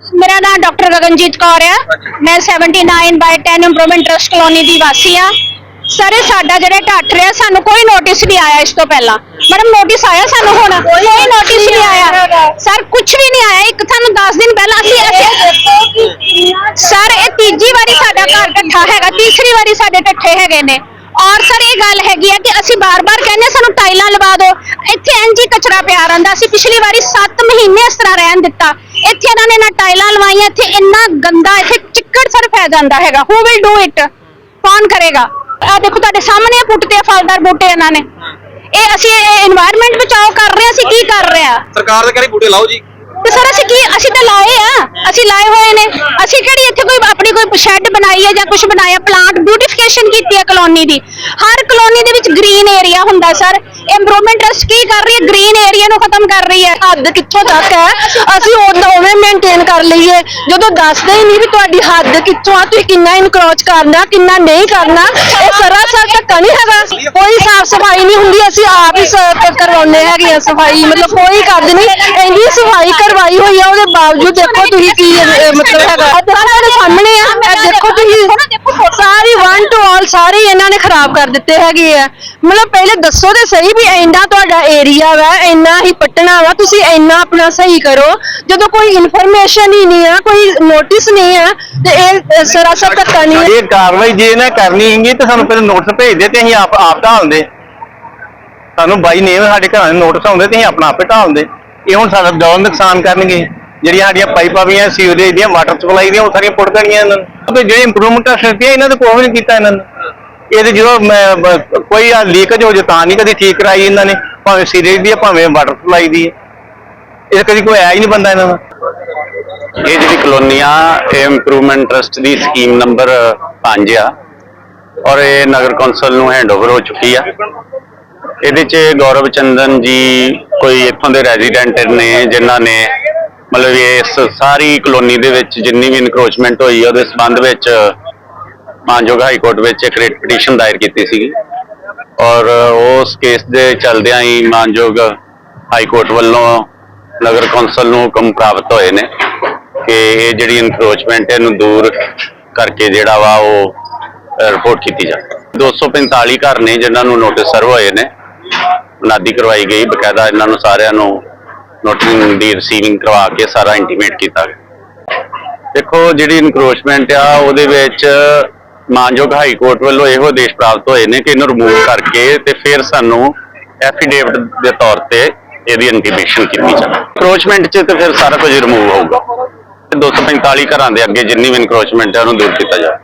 ਮੇਰਾ ਨਾਮ ਡਾਕਟਰ ਗਗਨਜੀਤ ਕੌਰ ਆ ਮੈਂ 79 ਬਾਈ 10 ਇੰਪਰੂਵਮੈਂਟ ਟਰਸਟ ਕਲੋਨੀ ਦੀ ਵਾਸੀ ਆ ਸਰ ਇਹ ਸਾਡਾ ਜਿਹੜਾ ਢੱਟ ਰਿਹਾ ਸਾਨੂੰ ਕੋਈ ਨੋਟਿਸ ਨਹੀਂ ਆਇਆ ਇਸ ਤੋਂ ਪਹਿਲਾਂ। ਮੈਡਮ ਨੋਟਿਸ ਆਇਆ ਸਾਨੂੰ ਹੁਣ? ਕੋਈ ਨੋਟਿਸ ਨਹੀਂ ਆਇਆ ਸਰ ਕੁਝ ਵੀ ਨਹੀਂ ਆਇਆ। ਇੱਕ ਤੁਹਾਨੂੰ 10 ਦਿਨ ਪਹਿਲਾਂ ਅਸੀਂ ਸਰ ਇਹ ਤੀਜੀ ਵਾਰੀ ਸਾਡਾ ਘਰ ਢੱਠਾ ਹੈਗਾ। ਤੀਸਰੀ ਵਾਰੀ ਸਾਡੇ ਢੱਠੇ ਹੈਗੇ ਨੇ। ਔਰ ਸਰ ਇਹ ਗੱਲ ਹੈਗੀ ਆ ਕਿ ਅਸੀਂ ਬਾਰ-ਬਾਰ ਕਹਿੰਦੇ ਹਾਂ, ਸਾਨੂੰ ਟਾਈਲਾਂ ਲਵਾ ਦਿਓ। ਇੱਥੇ ਇੰਜ ਹੀ ਕਚਰਾ ਪਿਆ ਰਹਿੰਦਾ। ਅਸੀਂ ਪਿਛਲੀ ਵਾਰੀ 7 ਮਹੀਨੇ ਇਸ ਤਰ੍ਹਾਂ ਰਹਿਣ ਦਿੱਤਾ। ਇੱਥੇ ਇਹਨਾਂ ਨੇ ਨਾ ਟਾਈਲਾਂ ਲਵਾਈਆਂ ਇੱਥੇ ਇੰਨਾ ਗੰਦਾ ਇੱਥੇ ਚਿੱਕੜ ਸਰ ਫੈ ਜਾਂਦਾ ਹੈਗਾ। ਹੂ ਵਿਲ ਡੂ ਇਟ ਕੌਣ ਕਰੇਗਾ? ਆ ਦੇਖੋ ਤੁਹਾਡੇ ਸਾਹਮਣੇ ਪੁੱਟਤੇ ਫਲਦਾਰ ਬੂਟੇ ਇਹਨਾਂ ਨੇ। ਇਹ ਅਸੀਂ এনवायरमेंट ਬਚਾਓ ਕਰ ਰਹੇ ਅਸੀਂ ਕੀ ਕਰ ਰਹੇ ਆ? ਸਰਕਾਰ ਦੇ ਕਹਿੰਦੀ ਬੂਟੇ ਲਾਓ ਜੀ। ਤੇ ਸਰ ਅਸੀਂ ਕੀ ਅਸੀਂ ਤਾਂ ਲਾਏ ਆ ਅਸੀਂ ਲਾਏ ਹੋਏ ਨੇ। ਅਸੀਂ ਕਿਹੜੀ ਇੱਥੇ ਕੋਈ ਆਪਣੀ ਕੋਈ ਸ਼ੈੱਡ ਬਣਾਈ ਹੈ ਜਾਂ ਕੁਝ ਬਣਾਇਆ ਪਲਾਂਟ ਬੂਟੇ ਬਿਊਟੀਫਿਕੇਸ਼ਨ ਕੀਤੀ ਹੈ ਕਲੋਨੀ ਦੀ। ਹਰ ਕਲੋਨੀ ਦੇ ਵਿੱਚ ਗ੍ਰੀਨ ਏਰੀਆ ਹੁੰਦਾ ਸਰ ਇੰਪਰੂਵਮੈਂਟ ਟਰਸਟ ਕੀ ਕਰ ਰਹੀ ਹੈ? ਗ੍ਰੀਨ ਏਰੀਆ ਨੂੰ ਖਤਮ ਕਰ ਰਹੀ ਹੈ। ਹੱਦ ਕਿੱਥੋਂ ਤੱਕ ਹੈ? ਅਸੀਂ ਉਦੋਂ ਉਵੇਂ ਮੇਨਟੇਨ ਕਰ ਲਈਏ। ਜਦੋਂ ਦੱਸਦੇ ਹੀ ਨਹੀਂ ਵੀ ਤੁਹਾਡੀ ਹੱਦ ਕਿੱਥੋਂ ਆ, ਤੁਸੀਂ ਕਿੰਨਾ ਇਨਕਰੋਚ ਕਰਨਾ, ਕਿੰਨਾ ਨਹੀਂ ਕਰਨਾ, ਇਹ ਸਰਾਸਰ ਧੱਕਾ ਨਹੀਂ ਹੈਗਾ। ਕੋਈ ਸਾਫ਼ ਸਫ਼ਾਈ ਨਹੀਂ ਹੁੰਦੀ, ਅਸੀਂ ਆਪ ਹੀ ਕਰਵਾਉਂਦੇ ਹੈਗੇ ਆ ਸਫ਼ਾਈ। ਮਤਲਬ ਕੋਈ ਕਰਦੇ ਨਹੀਂ। ਇੰਨੀ ਸਫ਼ਾਈ ਕਰਵਾਈ ਹੋਈ ਆ ਉਹਦੇ ਬਾਵਜੂਦ ਦੇਖੋ ਤੁਸੀਂ ਕੀ ਮਤਲਬ ਹੈਗਾ। ਸਾਹਮਣੇ ਆ ਦੇਖੋ ਤੁਸੀਂ। ਸਾਰੀ ਵਨ ਟੂ ਆਲ ਸਾਰੇ ਇਹਨਾਂ ਨੇ ਖਰਾਬ ਕਰ ਦਿੱਤੇ ਹੈਗੇ ਆ। ਮਤਲਬ ਪਹਿਲੇ ਦੱਸੋ ਤੇ ਸਹੀ ਵੀ ਇੰਨਾ ਤੁਹਾਡਾ ਏਰੀਆ ਵਾ, ਇੰਨਾ ਹੀ ਪਟਣਾ ਵਾ, ਤੁਸੀਂ ਇੰਨਾ ਆਪਣਾ ਸਹੀ ਕਰੋ। ਜਦੋਂ ਕੋਈ ਇਨਫੋਰਮੇਸ਼ਨ ਹੀ ਨਹੀਂ ਆ, ਕੋਈ ਨੋਟਿਸ ਨਹੀਂ ਆ, ਤੇ ਇਹ ਸਰਾਸਰ ਧੱਕਾ ਨਹੀਂ ਹੈ ਇਹ ਕਾਰਵਾਈ ਜੇ ਇਹਨੇ ਕਰਨੀ ਹੈਗੀ, ਤਾਂ ਸਾਨੂੰ ਪਹਿਲਾਂ ਨੋਟਿਸ ਭੇਜਦੇ ਤੇ ਅਸੀਂ ਆਪ ਆਪ ਢਾਲਦੇ ਸਾਨੂੰ ਬਾਈ ਨੇਮ ਸਾਡੇ ਘਰਾਂ ਦੇ ਨੋਟਿਸ ਆਉਂਦੇ ਤੇ ਅਸੀਂ ਆਪਣਾ ਆਪੇ ਢਾਲਦੇ ਇਹ ਹੁਣ ਸਾਡਾ ਦੌਰ ਨੁਕਸਾਨ ਕਰਨਗੇ। ਜਿਹੜੀਆਂ ਸਾਡੀਆਂ ਪਾਈਪਾਂ ਵੀ ਆ ਸੀਵਰੇਜ ਦੀਆਂ ਵਾਟਰ ਸਪਲਾਈ ਦੀਆਂ, ਉਹ ਸਾਰੀਆਂ ਪੁੱਟ ਦੇਣੀਆਂ ਇਹਨਾਂ ਨੂੰ। ਤੇ ਜਿਹੜੇ ਇੰਪਰੂਵਮੈਂਟ ਆ ਇਹਨਾਂ ਦੇ ਕੋਈ ਨਹੀਂ ਕੀਤਾ ਇਹਨਾਂ ਨੇ। ਇਹ ਜਦੋਂ ਕੋਈ ਆ ਲੀਕੇਜ ਹੋ ਜੇ ਤਾਂ ਨਹੀਂ ਕਦੀ ਠੀਕ ਕਰਾਈ ਇਹਨਾਂ ਨੇ, ਭਾਵੇਂ ਸੀਵਰੇਜ ਦੀ ਆ, ਭਾਵੇਂ ਵਾਟਰ ਸਪਲਾਈ ਦੀ ਇਹ ਕਦੀ ਕੋਈ ਆਇਆ ਹੀ ਨਹੀਂ ਬੰਦਾ ਇਹਨਾਂ ਦਾ। ਇਹ ਜਿਹੜੀ ਕਲੋਨੀ ਆ, ਇਹ ਇੰਪਰੂਵਮੈਂਟ ਟਰਸਟ ਦੀ ਸਕੀਮ ਨੰਬਰ 5 ਆ। ਔਰ ਇਹ ਨਗਰ ਕੌਂਸਲ ਨੂੰ ਹੈਂਡਓਵਰ ਹੋ ਚੁੱਕੀ ਆ। ਇਹਦੇ 'ਚ ਗੌਰਵ ਚੰਦਨ ਜੀ ਕੋਈ ਇੱਥੋਂ ਦੇ ਰੈਜ਼ੀਡੈਂਟ ਨੇ, ਜਿਨ੍ਹਾਂ ਨੇ ਮਤਲਬ ਇਸ ਸਾਰੀ ਕਲੋਨੀ ਦੇ ਵਿੱਚ ਜਿੰਨੀ ਵੀ ਇਨਕਰੋਚਮੈਂਟ ਹੋਈ ਉਹਦੇ ਸੰਬੰਧ ਵਿੱਚ ਮਾਨਯੋਗ ਹਾਈ ਕੋਰਟ ਵਿੱਚ ਇੱਕ ਰਿਟ ਪਟੀਸ਼ਨ ਦਾਇਰ ਕੀਤੀ ਸੀਗੀ। ਔਰ ਉਸ ਕੇਸ ਦੇ ਚੱਲਦਿਆਂ ਹੀ ਮਾਨਯੋਗ ਹਾਈ ਕੋਰਟ ਵੱਲੋਂ ਨਗਰ ਕੌਂਸਲ ਨੂੰ ਹੁਕਮ ਪ੍ਰਾਪਤ ਹੋਏ ਨੇ ਕਿ ਇਹ ਜਿਹੜੀ ਇਨਕਰੋਚਮੈਂਟ ਇਹਨੂੰ ਦੂਰ ਕਰਕੇ ਜਿਹੜਾ ਵਾ ਉਹ ਰਿਪੋਰਟ ਕੀਤੀ ਜਾਵੇ। 245 ਘਰ ਨੇ ਜਿਨ੍ਹਾਂ ਨੂੰ ਨੋਟਿਸ ਸਰਵ ਹੋਏ ਨੇ। ਮੁਨਾਦੀ ਕਰਵਾਈ ਗਈ, ਬਕਾਇਦਾ ਇਹਨਾਂ ਨੂੰ ਸਾਰਿਆਂ ਨੂੰ ਨੋਟਿਸ ਦੀ ਰਿਸੀਵਿੰਗ ਕਰਵਾ ਕੇ ਸਾਰਾ ਇੰਟੀਮੇਟ ਕੀਤਾ। ਗਿਆ ਦੇਖੋ, ਜਿਹੜੀ ਇਨਕਰੋਚਮੈਂਟ ਆ, ਉਹਦੇ ਵਿੱਚ ਮਾਨਯੋਗ ਹਾਈ ਕੋਰਟ ਵੱਲੋਂ ਇਹੋ ਆਦੇਸ਼ ਪ੍ਰਾਪਤ ਹੋਏ ਨੇ ਕਿ ਇਹਨੂੰ ਰਿਮੂਵ ਕਰਕੇ ਤੇ ਫਿਰ ਸਾਨੂੰ ਐਫੀਡੇਵਿਟ ਦੇ ਤੌਰ ਤੇ ਇਹਦੀ ਇੰਟੀਮੇਸ਼ਨ ਕੀਤੀ ਜਾਵੇ। ਇਨਕਰੋਚਮੈਂਟ 'ਚ ਤੇ ਫਿਰ ਸਾਰਾ ਕੁਝ ਰਿਮੂਵ ਹੋਊਗਾ। ਤੇ 245 ਘਰਾਂ ਦੇ ਅੱਗੇ ਜਿੰਨੀ ਵੀ ਇਨਕਰੋਚਮੈਂਟ ਹੈ ਉਹਨੂੰ ਦੂਰ ਕੀਤਾ ਜਾਵੇ।